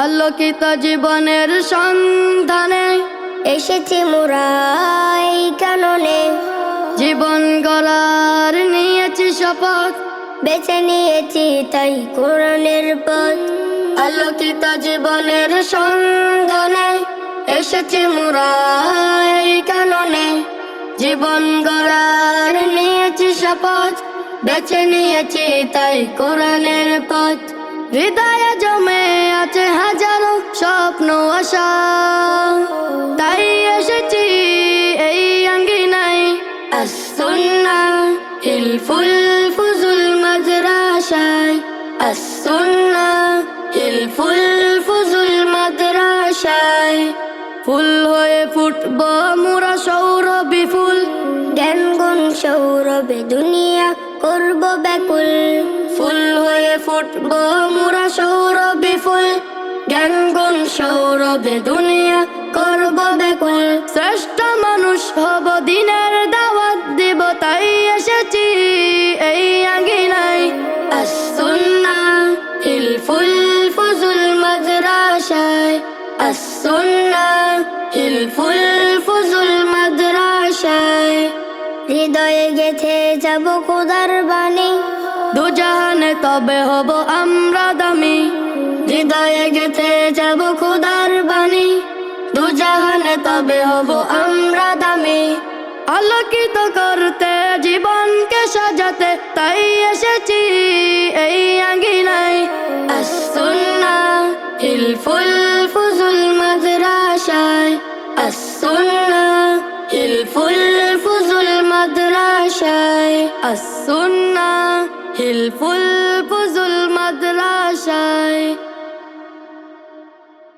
আলোকিত জীবনের সন্ধানে। এসেছি মোরা এই কাননে। জীবন গড়ার নিয়েছি শপথ। বেছে নিয়েছি তাই কোরআনের পথ। আলোকিত জীবনের সন্ধানে এসেছি মোরা এই কাননে। জীবন গড়ার নিয়েছি শপথ। বেছে নিয়েছি তাই কোরআনের পথ। হৃদয়ে জমে আছে হাজারো স্বপ্ন, আশা। তাই এসেছি এই আঙ্গিনাই আসুন্না হিলফুল, ফুজুল মাদ্রাসায়। আসুন্না হিলফুল, ফুজুল মাদ্রাসায়। ফুল হয়ে ফুটব মোরা সৌরভী ফুল। জ্ঞান গুণ সৌরভে দুনিয়া করব ব্যাকুল। ফুটব মোরা সৌরভী ফুল। জ্ঞান গুণ সৌরভে দুনিয়া করব বেকুল। শ্রেষ্ঠ মানুষ হব দিনের দাওয়াত দিব, তাই এসেছি এই আঙ্গিনাই আসুন্না হিলফুল ফুজুল মাদ্রাসায়। আসুন্না হিলফুল ফুজুল মাদ্রাসায়। হৃদয়ে গেথে যাব খোদার তবে হব আমরা দামি। হৃদয়ে গেথে যাব খুদার বাণী। দুজাহানে তবে হব আমরা দামি। আলোকিত করতে জীবনকে সাজাতে, তাই এসেছি এই আঙ্গিনাই আসুন্না হিলফুল ফুজুল মাদ্রাসায়। আসুন্না হিলফুল ফুজুল মাদ্রাসায়। আসুন্না হিলফুল ফুজুল মাদ্রাসায়